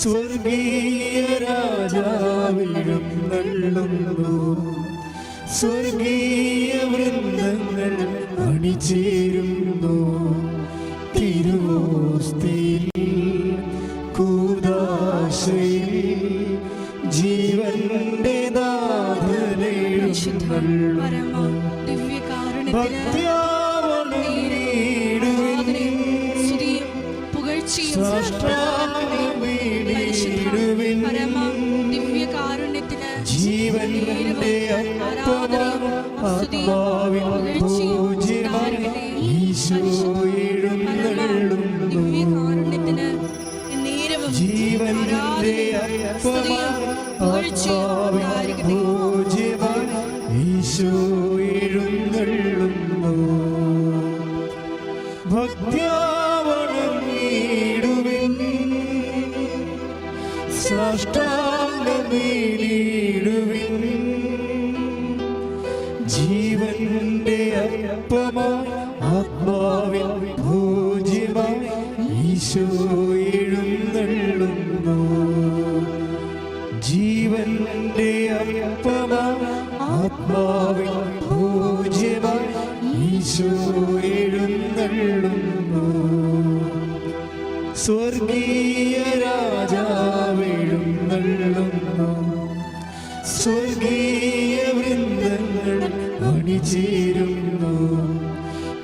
സ്വർഗീയ രാജാവിലും സ്വർഗീയ വൃന്ദങ്ങൾ അണിചേരുന്നു. തിരുവോസ്തിയിൽ കൂദാശയിൽ ജീവന്റെ പരിശുദ്ധ പരമ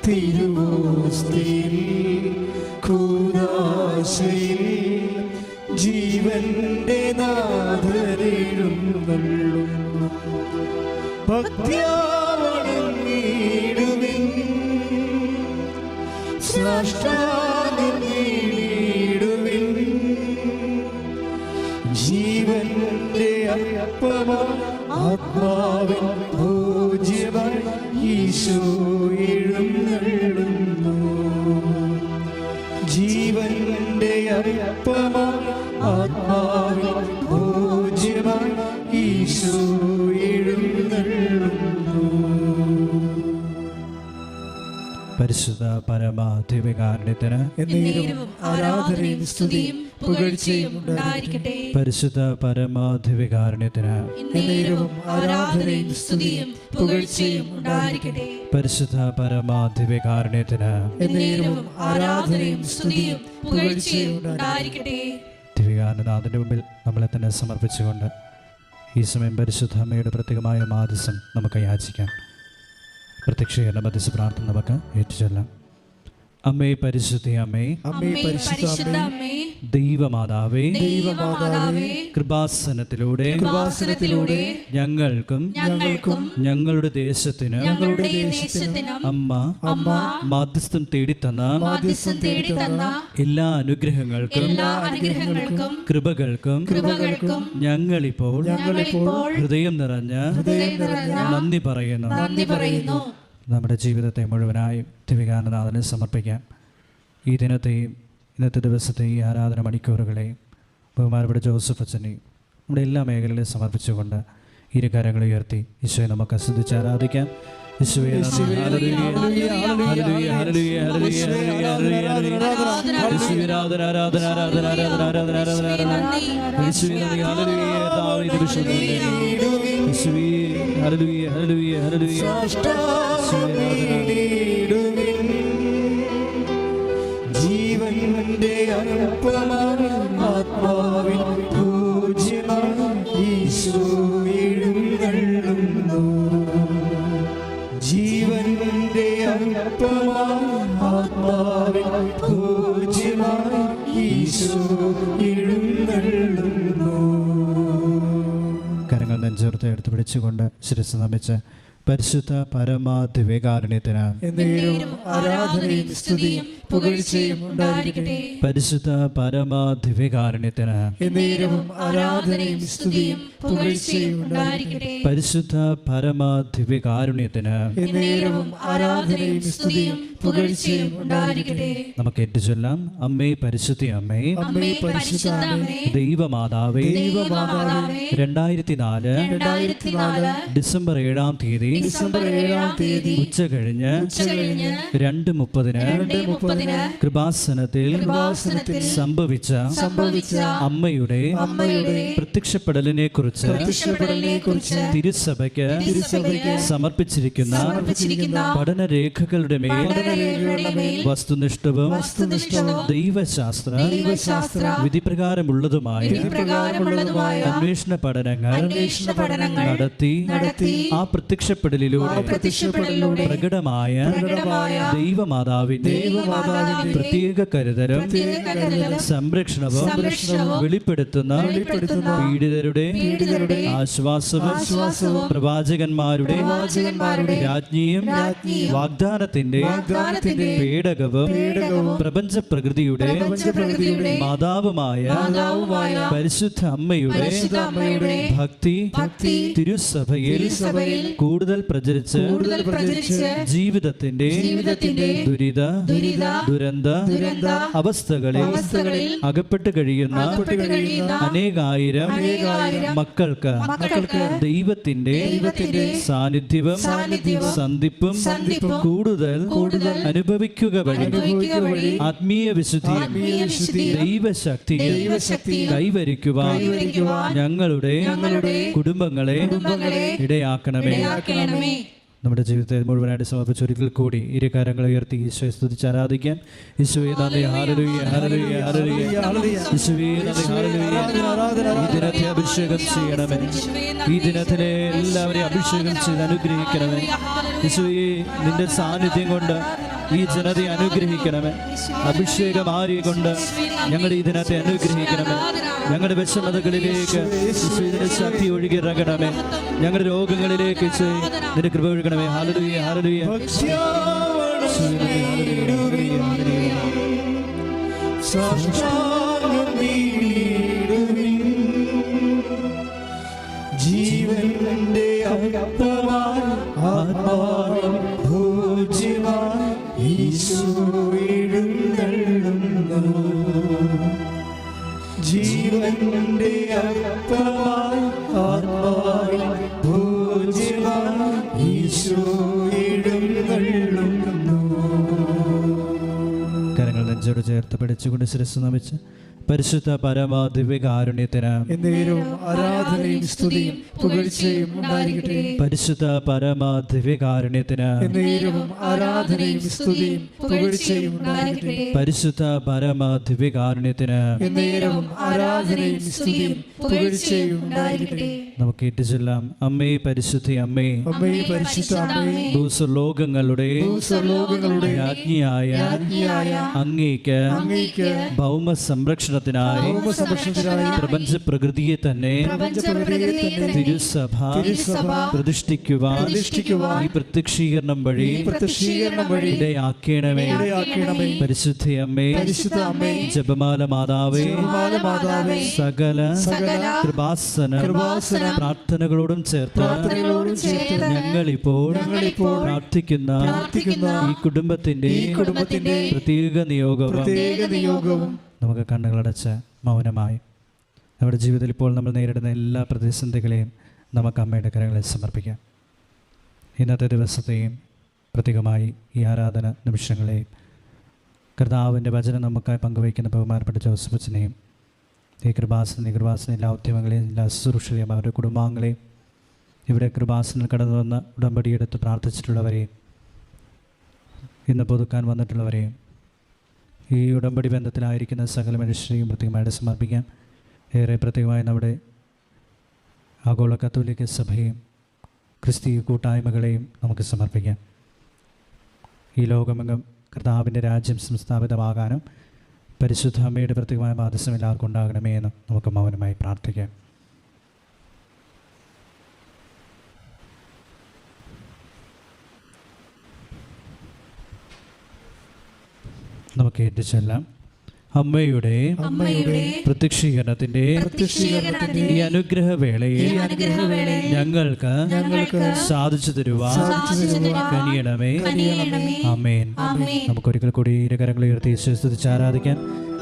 തിരുവോസ്തിയിൽ കൂദാശയിൽ ജീവന്റെ നാഥരെഴുന്നള്ളുന്നു ഭക്ത്യാവണങ്ങിടുവിൻ സാഷ്ടാംഗമീടുവിൻ പരിശുദ്ധ പരമ ദിവ്യകാരുണ്യത്തിന് എന്നേരവും ആരാധനയും സ്തുതിയും പുകഴ്ചയും ഉണ്ടായിരിക്കട്ടെ. പരിശുദ്ധ പരമ ദിവ്യകാരുണ്യത്തിന് എന്നേരവും ആരാധനയും സ്തുതിയും പുകഴ്ചയും ഉണ്ടായിരിക്കട്ടെ. പരിശുദ്ധ പരമ ദിവ്യകാരുണ്യത്തിന് എന്നേരവും ആരാധനയും സ്തുതിയും പുകഴ്ചയും ഉണ്ടായിരിക്കട്ടെ. ദിവ്യകാരുണ്യനാഥന്റെ മുമ്പിൽ നമ്മളെ തന്നെ സമർപ്പിച്ചുകൊണ്ട് ഈ സമയം പരിശുദ്ധ അമ്മയുടെ പ്രത്യേകമായ മാധ്യസം നമുക്ക് യാചിക്കാം. പ്രത്യക്ഷീകരണ മധ്യസ്ഥ പ്രാർത്ഥന നമുക്ക് ഏറ്റുചൊല്ലാം. അമ്മേ പരിശുദ്ധി അമ്മേ. അമ്മേ പരിശുദ്ധ അമ്മേ. ദൈവമാതാവേ ദൈവമാതാവേ. കൃപാസനത്തിലൂടെ കൃപാസനത്തിലൂടെ ഞങ്ങൾക്കും ഞങ്ങൾക്കും ഞങ്ങളുടെ ദേശത്തിന് ഞങ്ങളുടെ ദേശത്തിന് അമ്മ അമ്മ മാധ്യസ്ഥം തേടിത്തന്ന മാധ്യസ്ഥം തേടിത്തന്ന എല്ലാ അനുഗ്രഹങ്ങൾക്കും എല്ലാ അനുഗ്രഹങ്ങൾക്കും കൃപകൾക്കും കൃപകൾക്കും ഞങ്ങളിപ്പോൾ ഞങ്ങളിപ്പോൾ ഹൃദയം നിറഞ്ഞ ഹൃദയം നിറഞ്ഞ നന്ദി പറയുന്നു. നന്ദി പറയുന്നു. നമ്മുടെ ജീവിതത്തെ മുഴുവനായും ദിവികാനനാഥനെ സമർപ്പിക്കാം ഈ ദിനത്തെയും ഇന്നത്തെ ദിവസത്തെയും ഈ ആരാധന മണിക്കൂറുകളെയും ബഹുമാനപ്പെട്ട ജോസഫ് അച്ഛനെയും നമ്മുടെ എല്ലാ മേഖലകളിലും സമർപ്പിച്ചുകൊണ്ട് ഇരു കരങ്ങൾ ഉയർത്തി ഈശോയെ നമുക്ക് ആസ്വദിച്ച് ആരാധിക്കാം യേശുവേ ജീവന്റെ അപ്പമായി ആത്മാവിൻ പൂജ്യമായി ഈശോ എഴുന്നള്ളുന്നു ജീവന്റെ അപ്പമായി ആത്മാവിൻ പൂജ്യമായി ഈശോ നെഞ്ചോർത്ത് എടുത്ത് പിടിച്ചുകൊണ്ട് ശിരസ് നമിച്ച് പരിശുദ്ധ പരമാധിവേകാരുണ്യത്തിന് ആരാധനയും സ്തുതിയും പുകഴ്ചയും ഉണ്ടായിരിക്കട്ടെ. പരിശുദ്ധ പരമാധിവേകാരുണ്യത്തിന് എന്നേരവും ആരാധനയും സ്തുതിയും പുകഴ്ചയും ഉണ്ടായിരിക്കട്ടെ. പരിശുദ്ധ പരമാധിവേകാരുണ്യത്തിന് എന്നേരവും ആരാധനയും സ്തുതിയും പുകഴ്ചയും ഉണ്ടായിരിക്കട്ടെ. നമുക്ക് ഏറ്റുചൊല്ലാം അമ്മേ പരിശുദ്ധി അമ്മേ. അമ്മേ പരിശുദ്ധ ദൈവമാതാവേ. ദൈവമാതാവേ. രണ്ടായിരത്തി നാല് രണ്ടായിരത്തി നാല് ഡിസംബർ ഏഴാം തീയതി ഡിസംബർ ഏഴാം തീയതി ഉച്ച കഴിഞ്ഞ് ഉച്ചകഴിഞ്ഞ് രണ്ട് മുപ്പതിന് രണ്ട് മുപ്പതിന് കൃപാസനത്തിൽ സംഭവിച്ച സംഭവിച്ച അമ്മയുടെ അമ്മയുടെ പ്രത്യക്ഷപ്പെടലിനെ കുറിച്ച് പ്രത്യക്ഷപ്പെടലിനെ കുറിച്ച് തിരുസഭയ്ക്ക് തിരുസഭയ്ക്ക് സമർപ്പിച്ചിരിക്കുന്ന സമർപ്പിച്ചിരിക്കുന്ന പഠനരേഖകളുടെ മേൽ വസ്തുനിഷ്ഠവും വസ്തുനിഷ്ഠവും ദൈവശാസ്ത്ര ദൈവശാസ്ത്ര വിധിപ്രകാരമുള്ളതുമായ വിധിപ്രകാരമുള്ളതുമായ അന്വേഷണ പഠനങ്ങൾ അന്വേഷണ പഠനങ്ങൾ നടത്തി നടത്തി ആ പ്രത്യക്ഷപ്പെടലിലൂടെ പ്രത്യക്ഷപ്പെടലിലൂടെ പ്രകടമായ പ്രകടമായ ദൈവമാതാവിന്റെ ദൈവമാതാവിന്റെ പ്രത്യേക കരുതലും സംരക്ഷണവും വെളിപ്പെടുത്തുന്ന പീഡിതരുടെ ആശ്വാസവും പ്രവാചകന്മാരുടെ രാജ്ഞിയും വാഗ്ദാനത്തിന്റെ പേടകവും പ്രപഞ്ച പ്രകൃതിയുടെ മാതാവുമായ പരിശുദ്ധ അമ്മയുടെ ഭക്തി തിരുസഭയിൽ കൂടുതൽ പ്രചരിച്ച് ജീവിതത്തിന്റെ ദുരിത ദുരന്ത അവസ്ഥകളിൽ അകപ്പെട്ട് കഴിയുന്ന അനേകായിരം മക്കൾക്ക് മക്കൾക്ക് ദൈവത്തിന്റെ ദൈവത്തിന്റെ സാന്നിധ്യവും സന്ധിപ്പും കൂടുതൽ അനുഭവിക്കുക വഴി ആത്മീയ വിശുദ്ധി ആത്മീയ വിശുദ്ധിയും ദൈവശക്തിയും ദൈവശക്തിയും കൈവരിക്കുവാൻ ഞങ്ങളുടെ ഞങ്ങളുടെ കുടുംബങ്ങളെ കുടുംബങ്ങളെ ഇടയാക്കണമേ. ഇടയാക്കണമേ. നമ്മുടെ ജീവിതത്തെ മുഴുവനായിട്ട് സമർപ്പിച്ച് ഒരിക്കൽ കൂടി ഇരു കാര്യങ്ങളെ ഉയർത്തി ഈശോയെ സ്തുതിച്ച് ആരാധിക്കാൻ ഈശോയെ നന്ദി. ഈശോയെ നന്ദി ഈ ദിനത്തെ അഭിഷേകം ചെയ്യണമേ. ഈ ദിനത്തിലെ എല്ലാവരെയും അഭിഷേകം ചെയ്ത് അനുഗ്രഹിക്കണമേ. ഈശോയെ നിന്റെ സാന്നിധ്യം കൊണ്ട് ഈ ജനതയെ അനുഗ്രഹിക്കണമേ. അഭിഷേകം ആര്യ കൊണ്ട് ഞങ്ങളുടെ ഈ ദിനത്തെ അനുഗ്രഹിക്കണമേ. ഞങ്ങളുടെ വിഷമതകളിലേക്ക് ശക്തി ഒഴുകി ഇറങ്ങണമേ ഞങ്ങളുടെ രോഗങ്ങളിലേക്ക് കൃപ ഒഴുകണമേ. ഹാലലുയ്യ ഹാലലുയ്യ ജീവന്റെ നെഞ്ചോട് ചേർത്ത് പിടിച്ചുകൊണ്ട് ശിരസ് നമിച്ച് പരിശുദ്ധ പരമാദിവ്യകാരുണ്യത്തിന് ആരാധനയും സ്തുതിയും പുകഴ്ചയും ഉണ്ടായിരിക്കട്ടെ. പരിശുദ്ധ പരമാദിവ്യകാരുണ്യത്തിന് ആരാധനയും സ്തുതിയും പുകഴ്ചയും ഉണ്ടായിരിക്കട്ടെ. പരിശുദ്ധ പരമാദിവ്യകാരുണ്യത്തിന് ആരാധനയും സ്തുതിയും പുകഴ്ചയും ഉണ്ടായിരിക്കട്ടെ. നമുക്ക് ഏറ്റുചൊല്ലാം അമ്മേ പരിശുദ്ധി അമ്മേ. അമ്മേ പരിശുദ്ധ അമ്മേ. ഭൂസ്വലോകങ്ങളുടെ ഭൂസ്വലോകങ്ങളുടെ രാജ്ഞിയായ രാജ്ഞിയായ അങ്ങേക്ക് അങ്ങേക്ക് ഭൗമ സംരക്ഷണത്തിനായി ഭൗമസംരക്ഷണത്തിനായി പ്രപഞ്ച പ്രകൃതിയെ തന്നെ പ്രപഞ്ച പ്രകൃതിയെ തന്നെ തിരുസഭ തിരുസഭ പ്രതിഷ്ഠിക്കുവാൻ പ്രതിഷ്ഠിക്കുവാൻ ഈ പ്രത്യക്ഷീകരണം വഴി പ്രത്യക്ഷീകരണം വഴി ഇടയാക്കണമേ. ഇടയാക്കണമേ. പരിശുദ്ധ അമ്മേ. പരിശുദ്ധ അമ്മേ. ജപമാല മാതാവേ. ജപമാല മാതാവേ. സകല സകല കൃപാസന കൃപാസന പ്രാർത്ഥനകളോടും ചേർത്ത് ഞങ്ങൾ ഇപ്പോൾ ഞങ്ങളിപ്പോൾ പ്രാർത്ഥിക്കുന്ന ഈ കുടുംബത്തിന്റെ ഈ കുടുംബത്തിന്റെ പ്രത്യേക നിയോഗവും പ്രത്യേക നിയോഗവും നമുക്ക് കണ്ണുകളടച്ച് മൗനമായി. നമ്മുടെ ജീവിതത്തിൽ ഇപ്പോൾ നമ്മൾ നേരിടുന്ന എല്ലാ പ്രതിസന്ധികളെയും നമുക്ക് അമ്മയുടെ കരങ്ങളിൽ സമർപ്പിക്കാം. ഇന്നത്തെ ദിവസത്തെയും പ്രത്യേകമായി ഈ ആരാധന നിമിഷങ്ങളെയും കർത്താവിന്റെ വചനം നമുക്കായി പങ്കുവയ്ക്കുന്ന ബഹുമാനപ്പെട്ട ജോസഫ് അച്ഛനെയും ഈ കൃപാസന കൃപാസന എല്ലാ ഉദ്യമങ്ങളെയും എല്ലാ ശുശ്രൂഷകളെയും അവരുടെ കുടുംബാംഗങ്ങളെയും. ഇവിടെ കൃപാസനിൽ കടന്നു വന്ന് ഉടമ്പടിയെടുത്ത് പ്രാർത്ഥിച്ചിട്ടുള്ളവരെയും ഇന്ന് പുതുക്കാൻ വന്നിട്ടുള്ളവരെയും. ഈ ഉടമ്പടി ബന്ധത്തിലായിരിക്കുന്ന സകല മനുഷ്യരെയും പ്രത്യേകമായിട്ട് സമർപ്പിക്കാൻ ഏറെ പ്രത്യേകമായി നമ്മുടെ ആഗോള കത്തോലിക്ക സഭയും ക്രിസ്തീയ കൂട്ടായ്മകളെയും നമുക്ക് സമർപ്പിക്കാം. ഈ ലോകമെങ്ങും കർത്താവിന്റെ രാജ്യം സംസ്ഥാപിതമാകാനും പരിശുദ്ധ അമ്മയുടെ പ്രത്യേകമായ ബാധ്യസം എല്ലാവർക്കും ഉണ്ടാകണമേ എന്ന് നമുക്ക് മൗനമായി പ്രാർത്ഥിക്കാം. നമുക്ക് ഏറ്റുചൊല്ലാം അമ്മയുടെ പ്രത്യക്ഷീകരണത്തിന്റെ ഈ അനുഗ്രഹ വേളയെ അനുഗ്രഹവേളയിൽ ഞങ്ങൾക്ക് ഞങ്ങൾക്ക് സാധിച്ചു തരുവാൻ കനിയണമേ. ആമേൻ. നമുക്കൊരിക്കൽ കൂടി ഇരകരങ്ങൾ ഉയർത്തി വിശ്വസിച്ച് ആരാധിക്കാൻ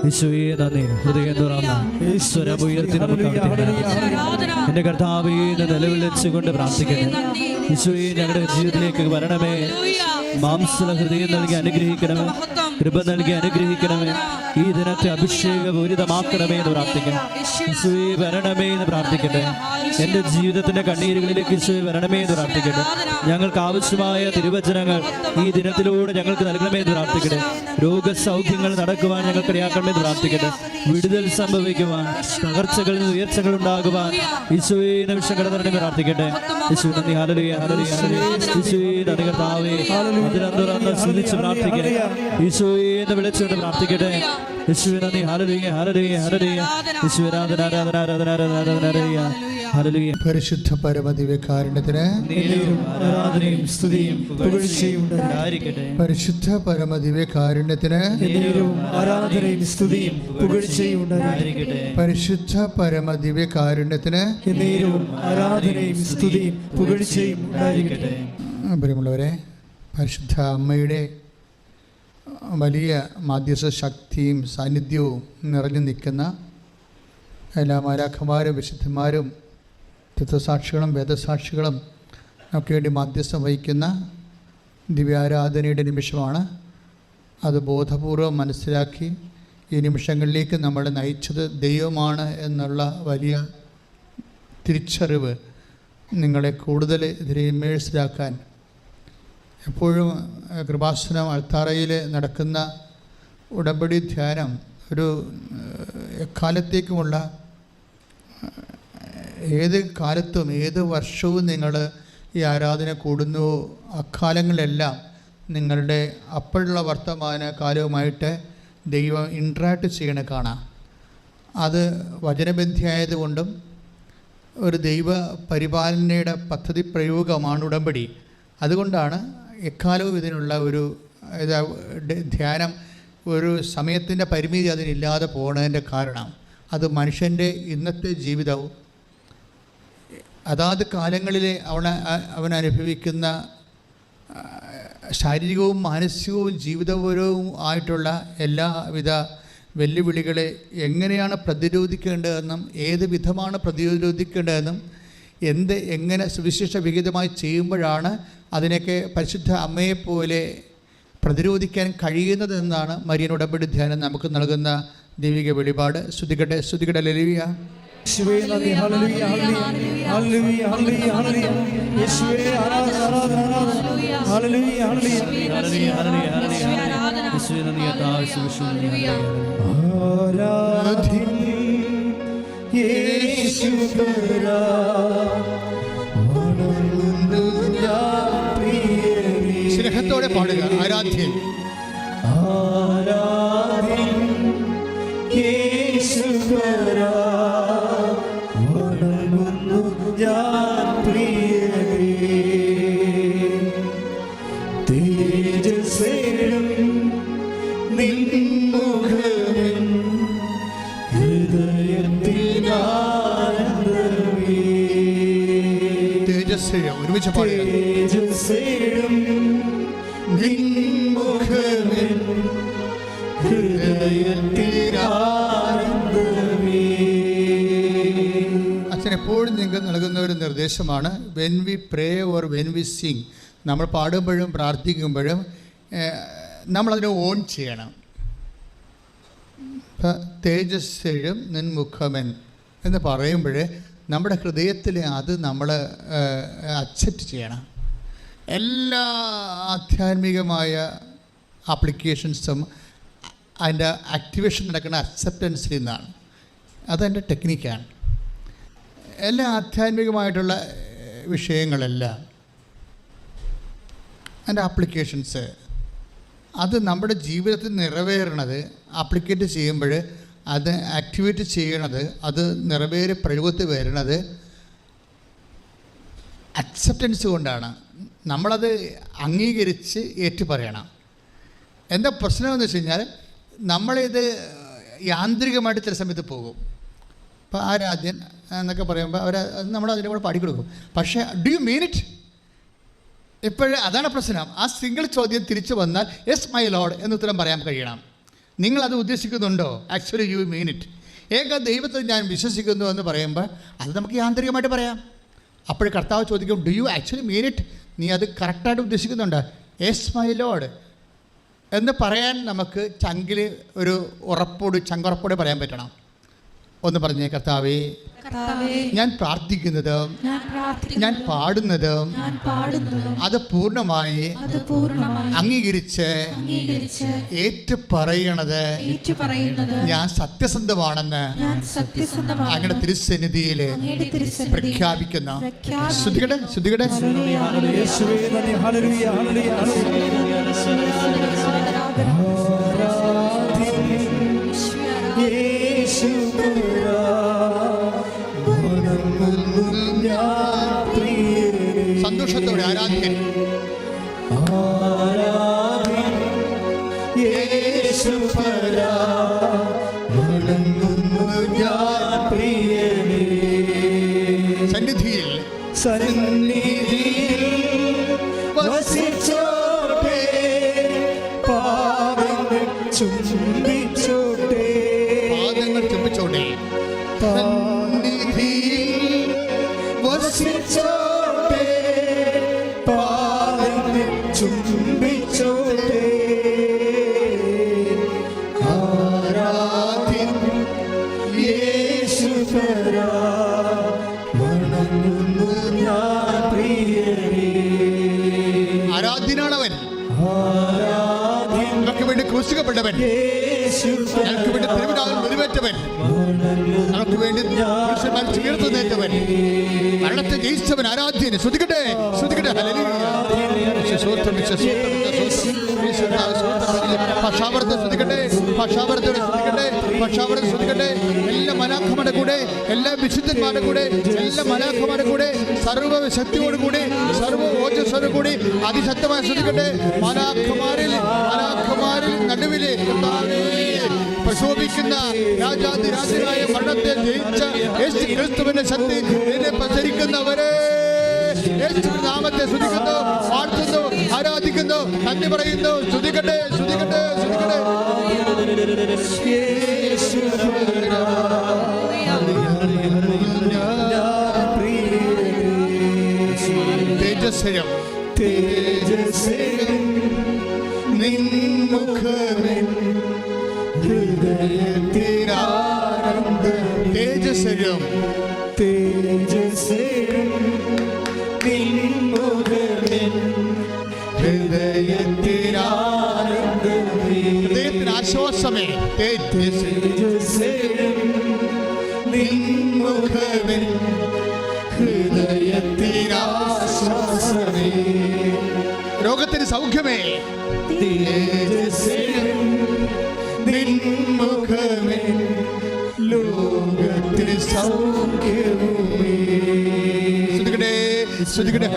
ഈശോയെ നന്ദി. ഹൃദയം തുറന്ന ഈശ്വരം ഉയർത്തി നമുക്ക് അവിടുത്തെ ആരാധിക്കാം. എന്റെ കർത്താവേ എന്ന് നിലവിളിച്ചുകൊണ്ട് പ്രാർത്ഥിക്കുന്നു ഈശോയെ ഞങ്ങളുടെ ജീവിതത്തിലേക്ക് വരണമേ. മാംസല ഹൃദയം നൽകി അനുഗ്രഹിക്കണമേ. കൃപ നൽകി അനുഗ്രഹിക്കണമേ. ഈ ദിനത്തെ അഭിഷേകപൂരിതമാക്കണമേ എന്ന് പ്രാർത്ഥിക്കണം യേശുവേ വരണമേ എന്ന് പ്രാർത്ഥിക്കട്ടെ. എന്റെ ജീവിതത്തിന്റെ കണ്ണീരുകളിലേക്ക് യേശുവേ വരണമേ എന്ന് പ്രാർത്ഥിക്കട്ടെ. ഞങ്ങൾക്ക് ആവശ്യമായ തിരുവചനങ്ങൾ ഈ ദിനത്തിലൂടെ ഞങ്ങൾക്ക് നൽകണമേ എന്ന് പ്രാർത്ഥിക്കട്ടെ. രോഗസൗഖ്യങ്ങൾ നടക്കുവാൻ ഞങ്ങൾ ഇടയാക്കണമേ എന്ന് പ്രാർത്ഥിക്കട്ടെ. വിടുതൽ സംഭവിക്കുവാൻ തകർച്ചകളിൽ നിന്ന് ഉയർച്ചകൾ ഉണ്ടാകുവാൻ ഈശോയെ നിമിഷം പ്രാർത്ഥിക്കട്ടെ. Yeshu hallelujah hallelujah hallelujah. യേശുവേ നന്ദി കർത്താവേ അതിനെ തുറന്ന് സ്തുതിച്ച് പ്രാർത്ഥിക്കട്ടെ എന്ന് വിളിച്ചുകൊണ്ട് പ്രാർത്ഥിക്കട്ടെ. യേശുവേ നന്ദി ഹല്ലേലൂയ ഹല്ലേലൂയ. ഹല്ലേലൂയ യേശുവേ ആരാധന ആരാധന ആരാധന ആരാധന ആരാധന ഹല്ലേലൂയ പരിശുദ്ധ പരമദിവ്യകാരുണ്യത്തിന് ആരാധനയും സ്തുതിയും പുകഴ്ചയും ഉണ്ടായിരിക്കട്ടെ. പരിശുദ്ധ പരമദിവ്യകാരുണ്യത്തിന് ആരാധനയും സ്തുതിയും പുകഴ്ചയും ഉണ്ടായിരിക്കട്ടെ. പരിശുദ്ധ പരമദിവ്യകാരുണ്യത്തിന് ആരാധനയും സ്തുതിയും പുകഴ്ചയും ഉണ്ടായിരിക്കട്ടെ. പ്രിയമുള്ളവരെ പരിശുദ്ധ അമ്മയുടെ വലിയ മാധ്യസ്ഥ ശക്തിയും സാന്നിധ്യവും നിറഞ്ഞു നിൽക്കുന്ന എല്ലാ മാലാഖമാരും വിശുദ്ധന്മാരും തത്വസാക്ഷികളും വേദസാക്ഷികളും ഒക്കെ വേണ്ടി മാധ്യസ്ഥം വഹിക്കുന്ന ദിവ്യാരാധനയുടെ നിമിഷമാണ് അത് ബോധപൂർവം മനസ്സിലാക്കി ഈ നിമിഷങ്ങളിലേക്ക് നമ്മളെ നയിച്ചത് ദൈവമാണ് എന്നുള്ള വലിയ തിരിച്ചറിവ് നിങ്ങളെ കൂടുതൽ ഇതിനെ ഇമേഴ്സ്ഡാക്കാൻ എപ്പോഴും കൃപാസനം അൾത്താറയിൽ നടക്കുന്ന ഉടമ്പടി ധ്യാനം ഒരു എക്കാലത്തേക്കുമുള്ള ഏത് കാലത്തും ഏത് വർഷവും നിങ്ങൾ ഈ ആരാധന കൂടുന്നു അക്കാലങ്ങളിലെല്ലാം നിങ്ങളുടെ അപ്പോഴുള്ള വർത്തമാന കാലവുമായിട്ട് ദൈവം ഇൻട്രാക്ട് ചെയ്യണ കാണാം. അത് വചനബന്ധിയായതുകൊണ്ടും ഒരു ദൈവ പരിപാലനയുടെ പദ്ധതി പ്രയോഗമാണ് ഉടമ്പടി. അതുകൊണ്ടാണ് എക്കാലവും ഇതിനുള്ള ഒരു ധ്യാനം ഒരു സമയത്തിന്റെ പരിമിതി അതിനില്ലാതെ പോകുന്നതിന്റെ കാരണം അത് മനുഷ്യന്റെ ഇന്നത്തെ ജീവിതവും. അതാത് കാലങ്ങളിൽ അവൻ അവൻ അനുഭവിക്കുന്ന ശാരീരികവും മാനസികവും ജീവിതപരവും ആയിട്ടുള്ള എല്ലാവിധ വെല്ലുവിളികളെ എങ്ങനെയാണ് പ്രതിരോധിക്കേണ്ടതെന്നും ഏത് വിധമാണ് പ്രതിരോധിക്കേണ്ടതെന്നും എന്ത് എങ്ങനെ സുവിശേഷ വിഹിതമായി ചെയ്യുമ്പോഴാണ് അതിനൊക്കെ പരിശുദ്ധ അമ്മയെപ്പോലെ പ്രതിരോധിക്കാൻ കഴിയുന്നതെന്നാണ് മരിയൻ ഉടമ്പടി ധ്യാനം നമുക്ക് നൽകുന്ന ദൈവിക വെളിപാട്. ശ്രുതികട്ടെ ശ്രുതികട ലലിവിയ യേശുവേ നന്ദി. Hallelujah hallelujah. ഹല്ലേലൂയ ഹല്ലേലൂയ യേശുവേ ആരാധന ആരാധന hallelujah hallelujah. Hallelujah hallelujah hallelujah. യേശുവേ നന്ദി കർത്താവേ. യേശുവേ നന്ദി ഹല്ലേലൂയ ആരാധിൻ യേശുപരാ സ്നേഹത്തോടെ പാടുക ആരാധ്യൻ. ആരാധിൻ യേശുപരാ ഒരു നിർദ്ദേശമാണ് when we pray or when we sing നമ്മൾ പാടുമ്പോഴും പ്രാർത്ഥിക്കുമ്പോഴും നമ്മളതിനെ ഓൺ ചെയ്യണം. ഇപ്പം തേജസ്സെഴും നിൻമുഖമൻ എന്ന് പറയുമ്പോൾ നമ്മുടെ ഹൃദയത്തിൽ അത് നമ്മൾ അക്സെപ്റ്റ് ചെയ്യണം. എല്ലാ ആധ്യാത്മികമായ ആപ്ലിക്കേഷൻസും അതിന്റെ ആക്ടിവേഷൻ നടക്കുന്ന അക്സെപ്റ്റൻസിൽ നിന്നാണ്. അതെന്റെ ടെക്നിക്കാണ്. എല്ലാ ആധ്യാത്മികമായിട്ടുള്ള വിഷയങ്ങളെല്ലാം അതിന്റെ ആപ്ലിക്കേഷൻസ്. അത് നമ്മുടെ ജീവിതത്തിൽ നിറവേറണത് ആപ്ലിക്കേറ്റ് ചെയ്യുമ്പോൾ അത് ആക്ടിവേറ്റ് ചെയ്യണത് അത് നിറവേറി പ്രയോഗത്തിൽ വരുന്നത് അക്സെപ്റ്റൻസ് കൊണ്ടാണ്. നമ്മളത് അംഗീകരിച്ച് ഏറ്റുപറയണം. എന്താ പ്രശ്നമെന്ന് വെച്ച് കഴിഞ്ഞാൽ നമ്മളിത് യാന്ത്രികമായിട്ട് ചില സമയത്ത് പോകും. ഇപ്പോൾ ആരാധ്യൻ എന്നൊക്കെ പറയുമ്പോൾ അവർ നമ്മൾ അതിന്റെ കൂടെ പാടിക്കൊടുക്കും പക്ഷേ ഡു യു മീൻ ഇറ്റ് ഇപ്പോഴേ അതാണ് പ്രശ്നം. ആ സിംഗിൾ ചോദ്യം തിരിച്ചു വന്നാൽ യെസ് മൈ ലോഡ് എന്ന് ഉത്തരം പറയാൻ കഴിയണം. നിങ്ങളത് ഉദ്ദേശിക്കുന്നുണ്ടോ? ആക്ച്വലി യു മീൻ ഇറ്റ് ഏക ദൈവത്തിൽ ഞാൻ വിശ്വസിക്കുന്നു എന്ന് പറയുമ്പോൾ അത് നമുക്ക് യാന്ത്രികമായിട്ട് പറയാം. അപ്പോൾ കർത്താവ് ചോദിക്കും do you actually mean it നീ അത് കറക്റ്റായിട്ട് ഉദ്ദേശിക്കുന്നുണ്ട്? യെസ് മൈ ലോഡ് എന്ന് പറയാൻ നമുക്ക് ചങ്കിൽ ഒരു ഉറപ്പോട് ചങ്കുറപ്പോടെ പറയാൻ പറ്റണം. ഒന്ന് പറഞ്ഞേ കർത്താവേ. ഞാൻ പ്രാർത്ഥിക്കുന്നത് ഞാൻ പ്രാർത്ഥിക്കുന്നു ഞാൻ പാടുന്നത് അത് പൂർണമായി അത് പൂർണമായി അംഗീകരിച്ച് ഏറ്റുപറയണത് ഞാൻ സത്യസന്ധമാണെന്ന് അങ്ങനെ അങ്ങയുടെ തിരുസന്നിധിയിൽ പ്രഖ്യാപിക്കുന്ന. ശ്രുതികട്ടെ സന്തോഷത്തോടെ ആരാധ്യൻ. ആരാധന യേശുപരാ ആരാധ്യൻ നമുക്ക് വേണ്ടി ക്രൂശിക്കപ്പെട്ടവൻ. ഞങ്ങൾക്ക് വേണ്ടി തിരുവിതാവിൽ വെളിവേറ്റവൻ ഞങ്ങൾക്ക് വേണ്ടി പുരുഷന്മാർ ചേർത്തുന്നേറ്റവൻ മരണത്തെ ജയിച്ചവൻ ആരാധ്യന്. ശ്രദ്ധിക്കട്ടെ ശ്രദ്ധിക്കട്ടെ. സ്തോത്രം, സ്തോത്രം, സ്തോത്രം. ശ്രദ്ധിക്കട്ടെ സ്തോത്രം. ശ്രദ്ധിക്കട്ടെ ശ്രുതിക്കട്ടെ ശ്രദ്ധിക്കട്ടെ എല്ലാ മലാഖമാരുടെ കൂടെ എല്ലാ വിശുദ്ധന്മാരുടെ കൂടെ എല്ലാ മലാഖമാരുടെ കൂടെ ശക്തിയോട് കൂടി ഓജസ്സോട് കൂടി അതിശക്തമായി ശ്രദ്ധിക്കട്ടെ മലാഖമാരിൽ മലാഖമാരിൽ നടുവിലെ പ്രശോഭിക്കുന്ന രാജാതി മരണത്തെ ജയിച്ച യേശു ക്രിസ്തുവിന്റെ ശക്തി എന്നെ പ്രസരിക്കുന്നവരെ യേശു നാമത്തെ ശുദ്ധിക്കുന്നു വാഴ്ത്തുന്നു ആരാധിക്കുന്നു നന്ദി പറയുന്നു. ശുദ്ധിക്കട്ടെ ശുദ്ധിക്കട്ടെ ശുദ്ധിക്കട്ടെ തേജസ്വരം തേജസ്സേൻ നിൻമുഖമെൻ ഹൃദയത്തിലാനന്ദ തേജസ്വരം സൗഖ്യവുമേ ശ്രുതിക്കട്ടെ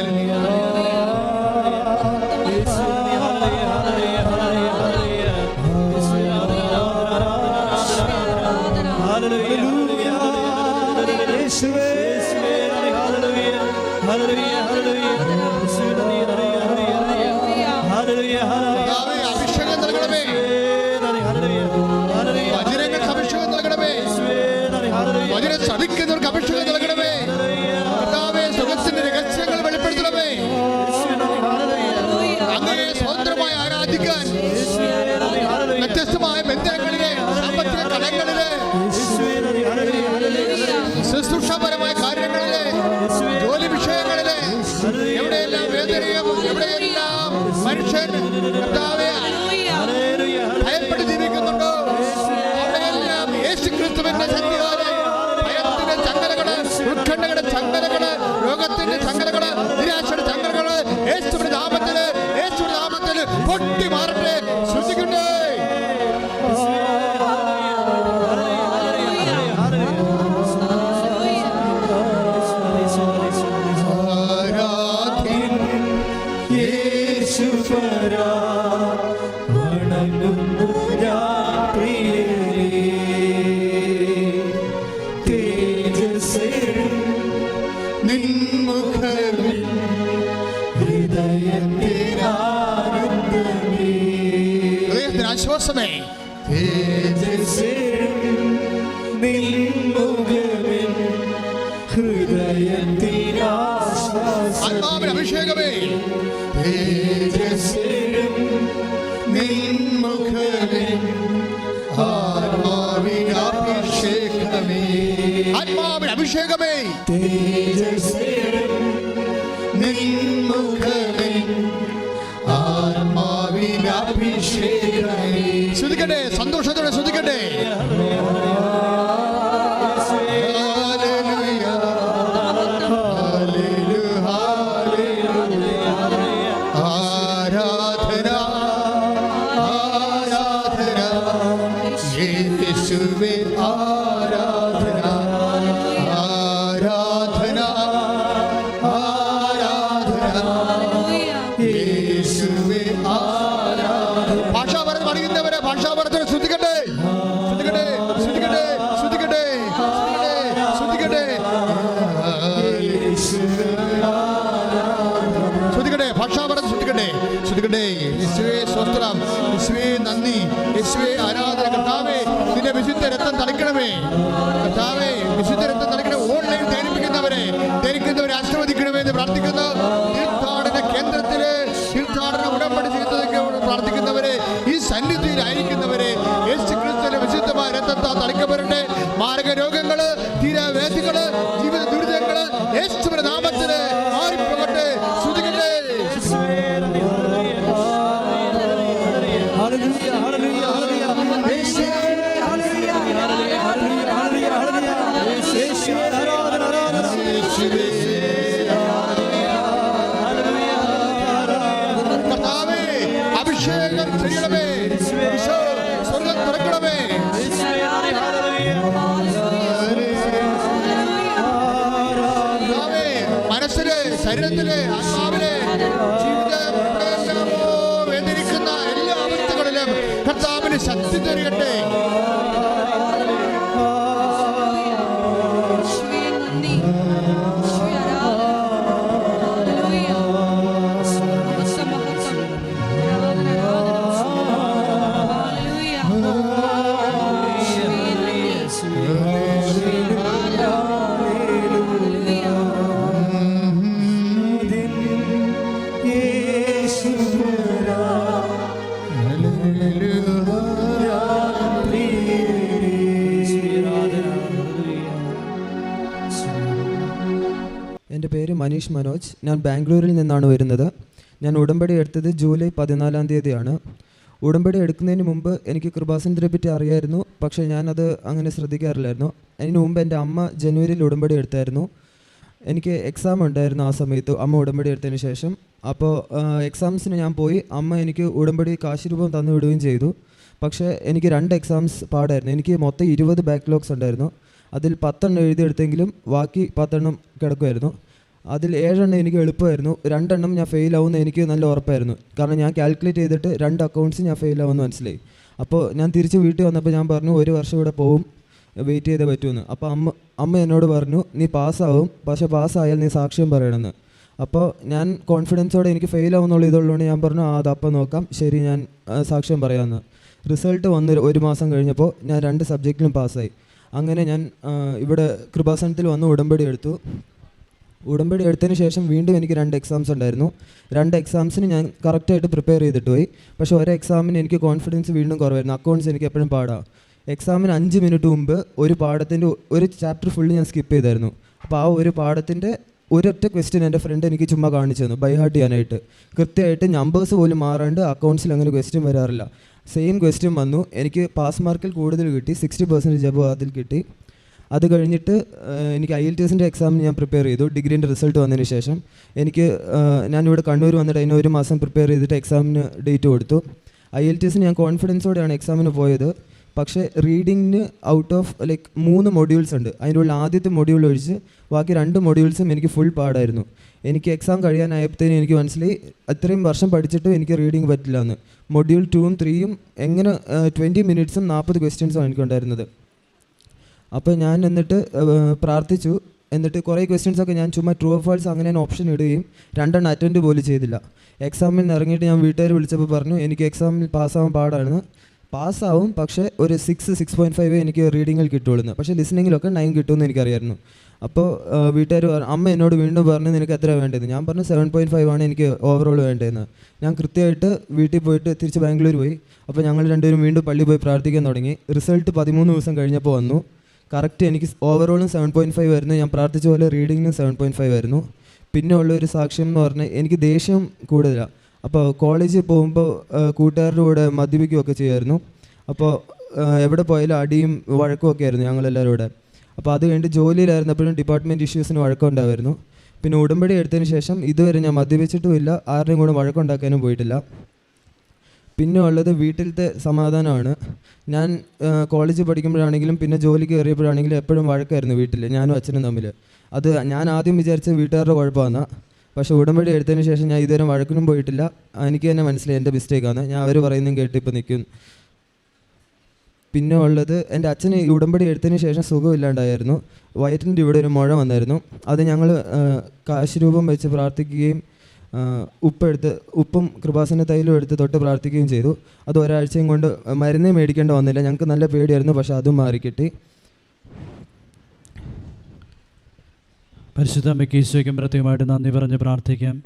എവിടെയെല്ലാം വേദനയും എവിടെയെല്ലാം മനുഷ്യൻ ഭയപ്പെട്ട് ജീവിക്കുന്നുണ്ടോ അവിടെയെല്ലാം യേശു ക്രിസ്തുവിന്റെ സന്നിധാനം ഭയത്തിന്റെ ചങ്ങലകൾ ഉത്കണ്ഠയുടെ ചങ്ങലകൾ രോഗത്തിന്റെ ചങ്ങലകൾ നിരാശയുടെ ചങ്ങലകൾ യേശുവിന്റെ ഹൃദയത്തിന് ആശ്വാസമേ തേജസ്സേൻ ആരാധന മനോജ് ഞാൻ ബാംഗ്ലൂരിൽ നിന്നാണ് വരുന്നത്. ഞാൻ ഉടമ്പടി എടുത്തത് ജൂലൈ പതിനാലാം തീയതിയാണ്. ഉടമ്പടി എടുക്കുന്നതിന് മുമ്പ് എനിക്ക് കൃപാസനത്തിനെ പറ്റി അറിയായിരുന്നു. പക്ഷേ ഞാനത് അങ്ങനെ ശ്രദ്ധിക്കാറില്ലായിരുന്നു. അതിന് മുമ്പ് എന്റെ അമ്മ ജനുവരിയിൽ ഉടമ്പടി എടുത്തായിരുന്നു. എനിക്ക് എക്സാം ഉണ്ടായിരുന്നു ആ സമയത്ത് അമ്മ ഉടമ്പടി എടുത്തതിന് ശേഷം. അപ്പോൾ എക്സാംസിന് ഞാൻ പോയി. അമ്മ എനിക്ക് ഉടമ്പടി കാശ് രൂപം തന്നു വിടുകയും ചെയ്തു. പക്ഷേ എനിക്ക് രണ്ട് എക്സാംസ് പാടായിരുന്നു. എനിക്ക് മൊത്തം ഇരുപത് ബാക്ക്ലോഗ്സ് ഉണ്ടായിരുന്നു. അതിൽ പത്തെണ്ണം എഴുതിയെടുത്തെങ്കിലും ബാക്കി പത്തെണ്ണം കിടക്കുമായിരുന്നു. അതിൽ ഏഴെണ്ണം എനിക്ക് എളുപ്പമായിരുന്നു. രണ്ടെണ്ണം ഞാൻ ഫെയിൽ ആവുമെന്ന് എനിക്ക് നല്ല ഉറപ്പായിരുന്നു. കാരണം ഞാൻ കാൽക്കുലേറ്റ് ചെയ്തിട്ട് രണ്ട് അക്കൗണ്ട്സ് ഞാൻ ഫെയിൽ ആവുമെന്ന് മനസ്സിലായി. അപ്പോൾ ഞാൻ തിരിച്ച് വീട്ടിൽ വന്നപ്പോൾ ഞാൻ പറഞ്ഞു ഒരു വർഷം ഇവിടെ പോവും വെയിറ്റ് ചെയ്തേ പറ്റുമെന്ന് അപ്പോൾ അമ്മ അമ്മ എന്നോട് പറഞ്ഞു നീ പാസ്സാവും പക്ഷേ പാസ്സായാൽ നീ സാക്ഷ്യം പറയണമെന്ന്. അപ്പോൾ ഞാൻ കോൺഫിഡൻസോടെ എനിക്ക് ഫെയിൽ ആവുന്നുള്ള ഇതുള്ളതുകൊണ്ട് ഞാൻ പറഞ്ഞു ആ അതപ്പം നോക്കാം. ശരി ഞാൻ സാക്ഷ്യം പറയാമെന്ന്. റിസൾട്ട് വന്ന് ഒരു മാസം കഴിഞ്ഞപ്പോൾ ഞാൻ രണ്ട് സബ്ജക്റ്റിലും പാസ്സായി. അങ്ങനെ ഞാൻ ഇവിടെ കൃപാസനത്തിൽ വന്ന് ഉടമ്പടി എടുത്തു. ഉടമ്പടി എടുത്തതിന് ശേഷം വീണ്ടും എനിക്ക് രണ്ട് എക്സാംസ് ഉണ്ടായിരുന്നു. രണ്ട് എക്സാംസിന് ഞാൻ കറക്റ്റായിട്ട് പ്രിപ്പയർ ചെയ്തിട്ട് പോയി. പക്ഷേ ഒരു എക്സാമിന് എനിക്ക് കോൺഫിഡൻസ് വീണ്ടും കുറവായിരുന്നു. അക്കൗണ്ട്സ് എനിക്ക് എപ്പോഴും പാടാം. എക്സാമിന് അഞ്ച് മിനിറ്റ് മുമ്പ് ഒരു പാഠത്തിന്റെ ഒരു ചാപ്റ്റർ ഫുള്ള് ഞാൻ സ്കിപ്പ് ചെയ്തായിരുന്നു. അപ്പോൾ ആ ഒരു പാഠത്തിന്റെ ഒരൊറ്റ ക്വസ്റ്റ്യൻ എന്റെ ഫ്രണ്ട് എനിക്ക് ചുമ്മാ കാണിച്ചു തന്നു ബൈ ഹാർട്ട് ചെയ്യാനായിട്ട്. കൃത്യമായിട്ട് നമ്പേഴ്സ് പോലും മാറാണ്ട് അക്കൗണ്ട്സിൽ അങ്ങനെ ക്വസ്റ്റ്യൻ വരാറില്ല. സെയിം ക്വസ്റ്റ്യൻ വന്നു. എനിക്ക് പാസ് മാർക്കിൽ കൂടുതൽ കിട്ടി സിക്സ്റ്റി പെർസെന്റേജ് അബോ അതിൽ കിട്ടി. അത് കഴിഞ്ഞിട്ട് എനിക്ക് ഐ എൽ ടി എസിന്റെ എക്സാം ഞാൻ പ്രിപ്പയർ ചെയ്തു. ഡിഗ്രീന്റെ റിസൾട്ട് വന്നതിന് ശേഷം എനിക്ക് ഞാനിവിടെ കണ്ണൂർ വന്നിട്ട് അതിന് ഒരു മാസം പ്രിപ്പയർ ചെയ്തിട്ട് എക്സാമിന് ഡേറ്റ് കൊടുത്തു. ഐ എൽ ടി എസിന് ഞാൻ കോൺഫിഡൻസോടെയാണ് എക്സാമിന് പോയത്. പക്ഷേ റീഡിങ്ങിന് ഔട്ട് ഓഫ് ലൈക്ക് മൂന്ന് മൊഡ്യൂൾസ് ഉണ്ട്. അതിന്റെ ആദ്യത്തെ മൊഡ്യൂൾ ഒഴിച്ച് ബാക്കി രണ്ട് മൊഡ്യൂൾസും എനിക്ക് ഫുൾ പാടായിരുന്നു. എനിക്ക് എക്സാം കഴിയാനായപ്പോഴത്തേനും എനിക്ക് മനസ്സിലായി അത്രയും വർഷം പഠിച്ചിട്ടും എനിക്ക് റീഡിങ് പറ്റില്ല എന്ന് മൊഡ്യൂൾ ടൂവും ത്രീയും എങ്ങനെ ട്വന്റി മിനിറ്റ്സും നാൽപ്പത് ക്വസ്റ്റ്യൻസും എനിക്കുണ്ടായിരുന്നത്. അപ്പോൾ ഞാൻ എന്നിട്ട് പ്രാർത്ഥിച്ചു. എന്നിട്ട് കുറേ ക്വസ്റ്റ്യൻസ് ഒക്കെ ഞാൻ ചുമ്മാ ട്രൂ ഫോൾസ് അങ്ങനെ ഓപ്ഷൻ ഇടുകയും രണ്ടെണ്ണം അറ്റൻഡ് പോലും ചെയ്തില്ല. എക്സാമിൽ നിന്ന് ഇറങ്ങിയിട്ട് ഞാൻ വീട്ടുകാർ വിളിച്ചപ്പോൾ പറഞ്ഞു എനിക്ക് എക്സാമിൽ പാസ്സാവാൻ പാടാണ്. പാസ്സാവും പക്ഷേ ഒരു സിക്സ് സിക്സ് പോയിന്റ് ഫൈവ് എനിക്ക് റീഡിങ്ങിൽ കിട്ടുള്ളൂ പക്ഷേ ലിസണിങ്ങിലൊക്കെ നയൻ കിട്ടുമെന്ന് എനിക്കറിയായിരുന്നു. അപ്പോൾ വീട്ടുകാർ അമ്മ എന്നോട് വീണ്ടും പറഞ്ഞു നിനക്ക് എത്ര വേണ്ടത് ഞാൻ പറഞ്ഞു സെവൻ പോയിന്റ് ഫൈവ് ആണ് എനിക്ക് ഓവറോൾ വേണ്ടതെന്ന്. ഞാൻ കൃത്യമായിട്ട് വീട്ടിൽ പോയിട്ട് തിരിച്ച് ബാംഗ്ലൂർ പോയി. അപ്പോൾ ഞങ്ങൾ രണ്ടുപേരും വീണ്ടും പള്ളി പോയി പ്രാർത്ഥിക്കാൻ തുടങ്ങി. റിസൾട്ട് പതിമൂന്ന് ദിവസം കഴിഞ്ഞപ്പോൾ വന്നു. കറക്റ്റ് എനിക്ക് ഓവറോളും സെവൻ പോയിന്റ് ഫൈവ് ആയിരുന്നു ഞാൻ പ്രാർത്ഥിച്ച പോലെ റീഡിങ്ങിനും സെവൻ പോയിന്റ് ഫൈവ് ആയിരുന്നു പിന്നെ ഉള്ള ഒരു സാക്ഷ്യം എന്ന് പറഞ്ഞാൽ എനിക്ക് ദേഷ്യം കൂടുതലാണ് അപ്പോൾ കോളേജിൽ പോകുമ്പോൾ കൂട്ടുകാരുടെ കൂടെ മദ്യപിക്കുകയൊക്കെ ചെയ്യുമായിരുന്നു. അപ്പോൾ എവിടെ പോയാലും അടിയും വഴക്കുമൊക്കെ ആയിരുന്നു ഞങ്ങളെല്ലാവരും കൂടെ. അപ്പോൾ അത് കഴിഞ്ഞിട്ട് ജോലിയിലായിരുന്നപ്പോഴും ഡിപ്പാർട്ട്മെന്റ് ഇഷ്യൂസിന് വഴക്കമുണ്ടായിരുന്നു പിന്നെ ഉടമ്പടി എടുത്തതിന് ശേഷം ഇതുവരെ ഞാൻ മദ്യപിച്ചിട്ടുമില്ല. ആരുടെയും കൂടെ വഴക്കുണ്ടാക്കാനും പോയിട്ടില്ല. പിന്നെ ഉള്ളത് വീട്ടിലത്തെ സമാധാനമാണ്. ഞാൻ കോളേജിൽ പഠിക്കുമ്പോഴാണെങ്കിലും പിന്നെ ജോലിക്ക് കയറിയപ്പോഴാണെങ്കിലും എപ്പോഴും വഴക്കായിരുന്നു വീട്ടിൽ ഞാനും അച്ഛനും തമ്മിൽ അത് ഞാൻ ആദ്യം വിചാരിച്ച വീട്ടുകാരുടെ കുഴപ്പമാണ്. പക്ഷേ ഉടമ്പടി എടുത്തതിന് ശേഷം ഞാൻ ഇതുവരെ വഴക്കിനും പോയിട്ടില്ല. എനിക്ക് തന്നെ മനസ്സിലായി എന്റെ മിസ്റ്റേക്കാണ്. ഞാൻ അവർ പറയുന്നതും കേട്ട് ഇപ്പോൾ നിൽക്കും. പിന്നെ ഉള്ളത് എന്റെ അച്ഛന് ഉടമ്പടി എടുത്തതിന് ശേഷം സുഖമില്ലാണ്ടായിരുന്നു. വയറ്റിന്റെ ഇവിടെ ഒരു മുഴ വന്നായിരുന്നു. അത് ഞങ്ങൾ കാശ് രൂപം വെച്ച് പ്രാർത്ഥിക്കുകയും ഉപ്പെടുത്ത് ഉപ്പും കൃപാസന തൈലും എടുത്ത് തൊട്ട് പ്രാർത്ഥിക്കുകയും ചെയ്തു. അത് ഒരാഴ്ചയും കൊണ്ട് മരുന്നേ മേടിക്കേണ്ട വന്നില്ല. ഞങ്ങൾക്ക് നല്ല പേടിയായിരുന്നു പക്ഷെ അതും മാറിക്കിട്ടി പരിശുദ്ധ അമ്മയ്ക്ക് ഈശോയ്ക്കും പ്രത്യേകമായിട്ട് നന്ദി പറഞ്ഞ് പ്രാർത്ഥിക്കാം.